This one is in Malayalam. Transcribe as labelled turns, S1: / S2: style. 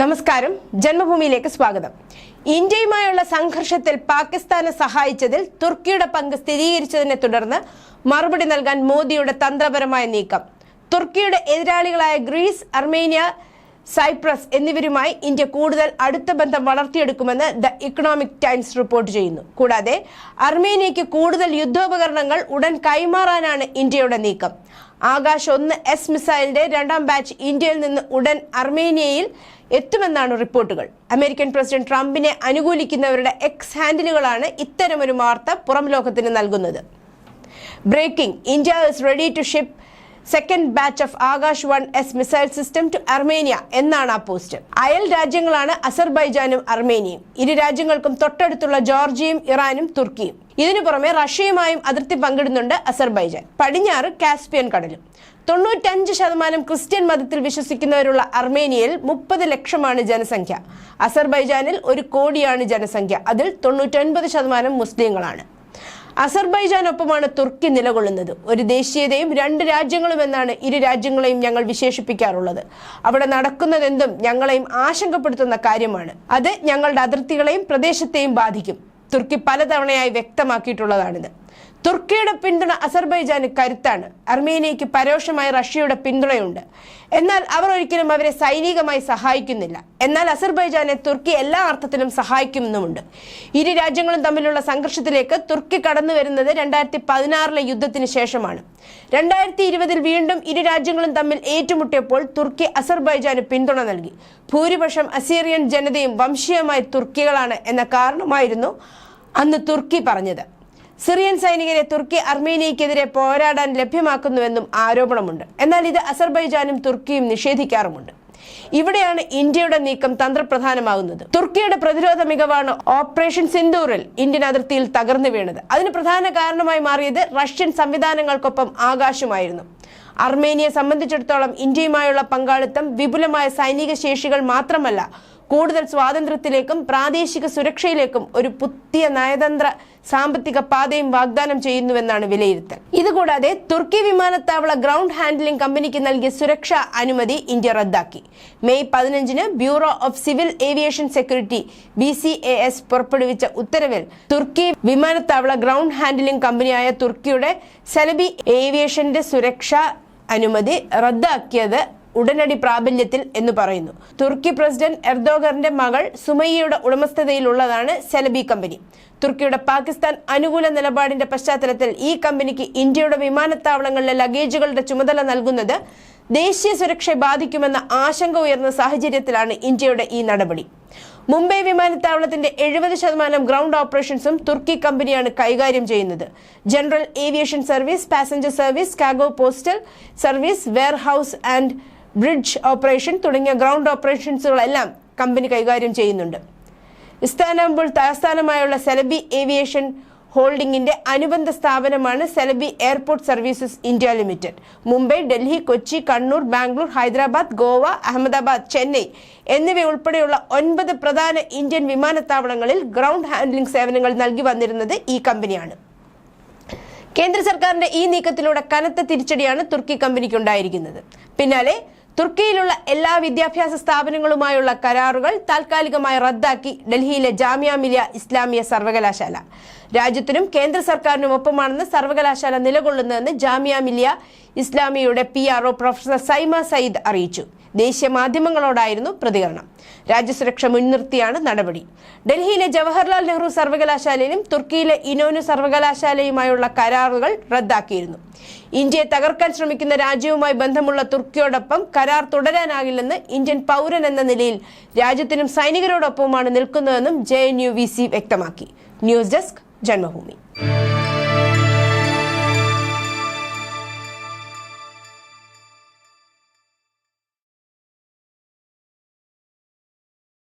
S1: നമസ്കാരം. ജന്മഭൂമിയിലേക്ക് സ്വാഗതം. ഇന്ത്യയുമായുള്ള സംഘർഷത്തിൽ പാകിസ്ഥാനെ സഹായിച്ചതിൽ തുർക്കിയുടെ പങ്ക് സ്ഥിരീകരിച്ചതിനെ തുടർന്ന് മറുപടി നൽകാൻ മോദിയുടെ തന്ത്രപരമായ നീക്കം. തുർക്കിയുടെ എതിരാളികളായ ഗ്രീസ് അർമേനിയ സൈപ്രസ് എന്നിവരുമായി ഇന്ത്യ കൂടുതൽ അടുത്ത ബന്ധം വളർത്തിയെടുക്കുമെന്ന് ദ ഇക്കണോമിക് ടൈംസ് റിപ്പോർട്ട് ചെയ്യുന്നു. കൂടാതെ അർമേനിയയ്ക്ക് കൂടുതൽ യുദ്ധോപകരണങ്ങൾ ഉടൻ കൈമാറാനാണ് ഇന്ത്യയുടെ നീക്കം. ആകാശ് ഒന്ന് എസ് മിസൈലിന്റെ രണ്ടാം ബാച്ച് ഇന്ത്യയിൽ നിന്ന് ഉടൻ അർമേനിയയിൽ എത്തുമെന്നാണ് റിപ്പോർട്ടുകൾ. അമേരിക്കൻ പ്രസിഡന്റ് ട്രംപിനെ അനുകൂലിക്കുന്നവരുടെ എക്സ് ഹാൻഡിലുകളാണ് ഇത്തരമൊരു വാർത്ത പുറം ലോകത്തിന് നൽകുന്നത്. Breaking India is ready to ship second batch of Akash one S missile system to Armenia എന്നാണ് ആ പോസ്റ്റ്. അയൽ രാജ്യങ്ങളാണ് അസർബൈജാനും അർമേനിയയും. ഇരു രാജ്യങ്ങൾക്കും തൊട്ടടുത്തുള്ള ജോർജിയയും ഇറാനും തുർക്കിയും. ഇതിനു പുറമെ റഷ്യയുമായും അതിർത്തി പങ്കിടുന്നുണ്ട് അസർബൈജാൻ. പടിഞ്ഞാറ് കാസ്പിയൻ കടലും. തൊണ്ണൂറ്റഞ്ച് ശതമാനം ക്രിസ്ത്യൻ മതത്തിൽ വിശ്വസിക്കുന്നവരുള്ള അർമേനിയയിൽ മുപ്പത് ലക്ഷമാണ് ജനസംഖ്യ. അസർബൈജാനിൽ ഒരു കോടിയാണ് ജനസംഖ്യ. അതിൽ തൊണ്ണൂറ്റൊൻപത് ശതമാനം മുസ്ലിങ്ങളാണ്. അസർബൈജാനൊപ്പമാണ് തുർക്കി നിലകൊള്ളുന്നത്. ഒരു ദേശീയതയും രണ്ട് രാജ്യങ്ങളും എന്നാണ് ഇരു രാജ്യങ്ങളെയും ഞങ്ങൾ വിശേഷിപ്പിക്കാറുള്ളത്. അവിടെ നടക്കുന്നതെന്തും ഞങ്ങളെയും ആശങ്കപ്പെടുത്തുന്ന കാര്യമാണ്. അത് ഞങ്ങളുടെ അതിർത്തികളെയും പ്രദേശത്തെയും ബാധിക്കും. തുർക്കി പലതവണയായി വ്യക്തമാക്കിയിട്ടുള്ളതാണിത്. തുർക്കിയുടെ പിന്തുണ അസർബൈജാന് കരുത്താണ്. അർമേനിയയ്ക്ക് പരോക്ഷമായി റഷ്യയുടെ പിന്തുണയുണ്ട്. എന്നാൽ അവർ ഒരിക്കലും അവരെ സൈനികമായി സഹായിക്കുന്നില്ല. എന്നാൽ അസർബൈജാനെ തുർക്കി എല്ലാ അർത്ഥത്തിലും സഹായിക്കുമെന്നുമുണ്ട്. ഇരു രാജ്യങ്ങളും തമ്മിലുള്ള സംഘർഷത്തിലേക്ക് തുർക്കി കടന്നു വരുന്നത് രണ്ടായിരത്തി പതിനാറിലെ യുദ്ധത്തിന് ശേഷമാണ്. രണ്ടായിരത്തി ഇരുപതിൽ വീണ്ടും ഇരു രാജ്യങ്ങളും തമ്മിൽ ഏറ്റുമുട്ടിയപ്പോൾ തുർക്കി അസർബൈജാന് പിന്തുണ നൽകി. ഭൂരിപക്ഷം അസീറിയൻ ജനതയും വംശീയമായി തുർക്കികളാണ് എന്ന കാരണമായിരുന്നു അന്ന് തുർക്കി പറഞ്ഞത്. സിറിയൻ സൈനികരെ തുർക്കി അർമേനിയക്കെതിരെ പോരാടാൻ ലഭ്യമാക്കുന്നുവെന്നും ആരോപണമുണ്ട്. എന്നാൽ ഇത് അസർബൈജാനും തുർക്കിയും നിഷേധിക്കാറുമുണ്ട്. ഇവിടെയാണ് ഇന്ത്യയുടെ നീക്കം തന്ത്രപ്രധാനമാകുന്നത്. തുർക്കിയുടെ പ്രതിരോധ മികവാണ് ഓപ്പറേഷൻ സിന്ദൂറിൽ ഇന്ത്യൻ അതിർത്തിയിൽ തകർന്നു വീണത്. അതിന് പ്രധാന കാരണമായി മാറിയത് റഷ്യൻ സംവിധാനങ്ങൾക്കൊപ്പം ആകാശമായിരുന്നു. അർമേനിയെ സംബന്ധിച്ചിടത്തോളം ഇന്ത്യയുമായുള്ള പങ്കാളിത്തം വിപുലമായ സൈനിക ശേഷികൾ മാത്രമല്ല കൂടുതൽ സ്വാതന്ത്ര്യത്തിലേക്കും പ്രാദേശിക സുരക്ഷയിലേക്കും ഒരു പുതിയ നയതന്ത്ര സാമ്പത്തിക പാതയും വാഗ്ദാനം ചെയ്യുന്നുവെന്നാണ് വിലയിരുത്തൽ. ഇതുകൂടാതെ തുർക്കി വിമാനത്താവള ഗ്രൗണ്ട് ഹാൻഡ്ലിംഗ് കമ്പനിക്ക് നൽകിയ സുരക്ഷാ അനുമതി ഇന്ത്യ റദ്ദാക്കി. മെയ് പതിനഞ്ചിന് bureau of civil aviation security B C A S പുറപ്പെടുവിച്ച ഉത്തരവിൽ തുർക്കി വിമാനത്താവള ഗ്രൗണ്ട് ഹാൻഡ്ലിംഗ് കമ്പനിയായ തുർക്കിയുടെ സെലബി ഏവിയേഷന്റെ സുരക്ഷാ അനുമതി റദ്ദാക്കിയത് ഉടനടി പ്രാബല്യത്തിൽ എന്ന് പറയുന്നു. തുർക്കി പ്രസിഡന്റ് എർദോഗറിന്റെ മകൾ സുമയ്യയുടെ ഉടമസ്ഥതയിലുള്ളതാണ് സെലബി കമ്പനി. തുർക്കിയുടെ പാകിസ്ഥാൻ അനുകൂല നിലപാടിന്റെ പശ്ചാത്തലത്തിൽ ഈ കമ്പനിക്ക് ഇന്ത്യയുടെ വിമാനത്താവളങ്ങളിലെ ലഗേജുകളുടെ ചുമതല നൽകുന്നത് ദേശീയ സുരക്ഷയെ ബാധിക്കുമെന്ന ആശങ്ക ഉയർന്ന സാഹചര്യത്തിലാണ് ഇന്ത്യയുടെ ഈ നടപടി. മുംബൈ വിമാനത്താവളത്തിന്റെ എഴുപത് ശതമാനം ഗ്രൗണ്ട് ഓപ്പറേഷൻസും തുർക്കി കമ്പനിയാണ് കൈകാര്യം ചെയ്യുന്നത്. General aviation service passenger service കാഗോ postal service warehouse and bridge operation തുടങ്ങിയ ഗ്രൗണ്ട് ഓപ്പറേഷൻസുകളെല്ലാം കമ്പനി കൈകാര്യം ചെയ്യുന്നുണ്ട്. ഇസ്താനാംബുൾ തലസ്ഥാനമായുള്ള സെലബി ഏവിയേഷൻ ഹോൾഡിംഗിന്റെ അനുബന്ധ സ്ഥാപനമാണ് Celebi airport services India limited. Mumbai Delhi Kochi Kannur Bangalore Hyderabad Goa Ahmedabad Chennai എന്നിവയുൾപ്പെടെയുള്ള ഒൻപത് പ്രധാന ഇന്ത്യൻ വിമാനത്താവളങ്ങളിൽ ഗ്രൗണ്ട് ഹാൻഡ്ലിംഗ് സേവനങ്ങൾ നൽകി വന്നിരുന്നത് ഈ കമ്പനിയാണ്. കേന്ദ്ര സർക്കാരിന്റെ ഈ നീക്കത്തിലൂടെ കനത്ത തിരിച്ചടിയാണ് തുർക്കി കമ്പനിക്കുണ്ടായിരിക്കുന്നത്. പിന്നാലെ തുർക്കിയിലുള്ള എല്ലാ വിദ്യാഭ്യാസ സ്ഥാപനങ്ങളുമായുള്ള കരാറുകൾ താൽക്കാലികമായി റദ്ദാക്കി ഡൽഹിയിലെ ജാമ്യ മിലിയ ഇസ്ലാമിയ സർവകലാശാല. രാജ്യത്തിനും കേന്ദ്ര സർക്കാരിനും ഒപ്പമാണെന്ന് സർവകലാശാല നിലകൊള്ളുന്നതെന്ന് Jamia Millia ഇസ്ലാമിയയുടെ P R professor Saima Syed അറിയിച്ചു. ദേശീയ മാധ്യമങ്ങളോടായിരുന്നു പ്രതികരണം. രാജ്യസുരക്ഷ മുൻനിർത്തിയാണ് നടപടി. ഡൽഹിയിലെ ജവഹർലാൽ നെഹ്റു സർവകലാശാലയിലും തുർക്കിയിലെ ഇനോനു സർവകലാശാലയുമായുള്ള കരാറുകൾ റദ്ദാക്കിയിരുന്നു. ഇന്ത്യയെ തകർക്കാൻ ശ്രമിക്കുന്ന രാജ്യവുമായി ബന്ധമുള്ള തുർക്കിയോടൊപ്പം കരാർ തുടരാനാകില്ലെന്ന് ഇന്ത്യൻ പൗരൻ എന്ന നിലയിൽ രാജ്യത്തിനും സൈനികരോടൊപ്പവുമാണ് നിൽക്കുന്നതെന്നും J N U V C വ്യക്തമാക്കി. News desk Janmabhumi.